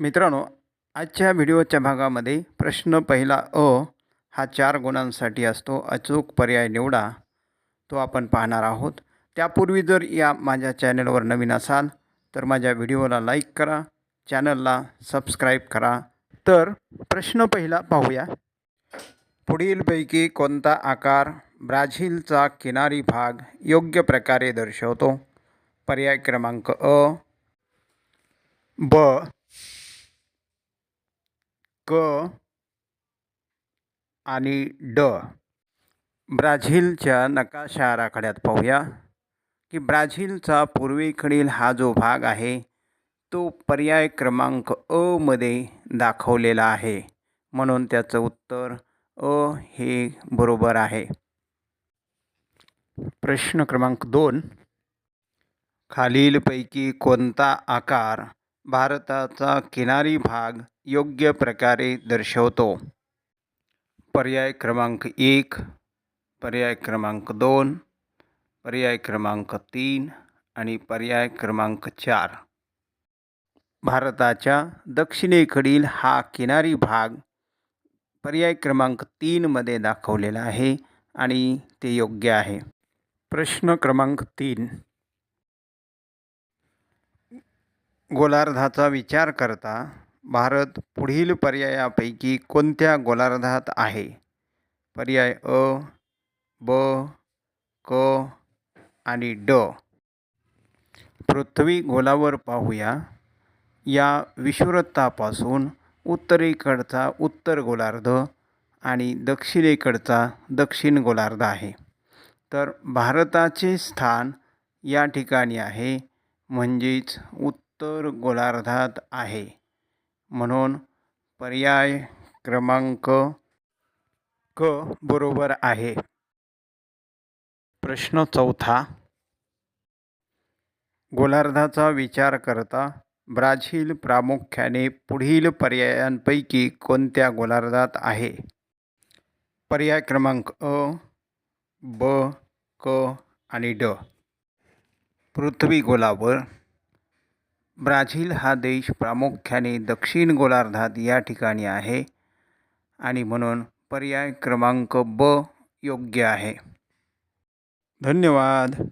मित्रांनो आजच्या व्हिडिओच्या भागामध्ये प्रश्न पहिला अ हा चार गुणांसाठी असतो. अचूक पर्याय निवडा तो आपण पाहणार आहोत. त्यापूर्वी जर या माझ्या चॅनलवर नवीन असाल तर माझ्या व्हिडिओला लाईक करा चॅनलला सबस्क्राईब करा. तर प्रश्न पहिला पाहूया. पुढीलपैकी कोणता आकार ब्राझीलचा किनारी भाग योग्य प्रकारे दर्शवतो? पर्याय क्रमांक अ ब क आणि ड. ब्राझीलच्या नकाशा आराखड्यात पाहूया की ब्राझीलचा पूर्वेकडील हा जो भाग आहे तो पर्याय क्रमांक अ मध्ये दाखवलेला आहे. म्हणून त्याचं उत्तर अ हे बरोबर आहे. प्रश्न क्रमांक दोन. खालीलपैकी कोणता आकार भारताचा किनारी भाग योग्य प्रकारे दर्शवतो. पर्याय क्रमांक एक पर्याय क्रमांक दोन पर्याय क्रमांक तीन आणि पर्याय क्रमांक चार. भारताच्या दक्षिणेकडील हा किनारी भाग पर्याय क्रमांक तीनमध्ये दाखवलेला आहे आणि ते योग्य आहे. प्रश्न क्रमांक तीन. गोलार्धाचा विचार करता भारत पुढील पर्यायापैकी कोणत्या गोलार्धात आहे? पर्याय अ ब क आणि ड. पृथ्वी गोलावर पाहूया. या विषुववृत्तापासून उत्तरेकडचा उत्तर गोलार्ध आणि दक्षिणेकडचा दक्षिण गोलार्ध आहे. तर भारताचे स्थान या ठिकाणी आहे म्हणजेच उत्तर गोलार्धात आहे. म्हणून पर्याय क्रमांक क बरोबर आहे. प्रश्न चौथा. गोलार्धाचा विचार करता ब्राझील प्रामुख्याने पुढील पर्यायांपैकी कोणत्या गोलार्धात आहे? पर्याय क्रमांक अ ब क आणि ड. पृथ्वी गोलावर ब्राझील हा देश प्रामुख्याने दक्षिण गोलार्धात या ठिकाणी आहे आणि म्हणून पर्याय क्रमांक ब योग्य आहे. धन्यवाद.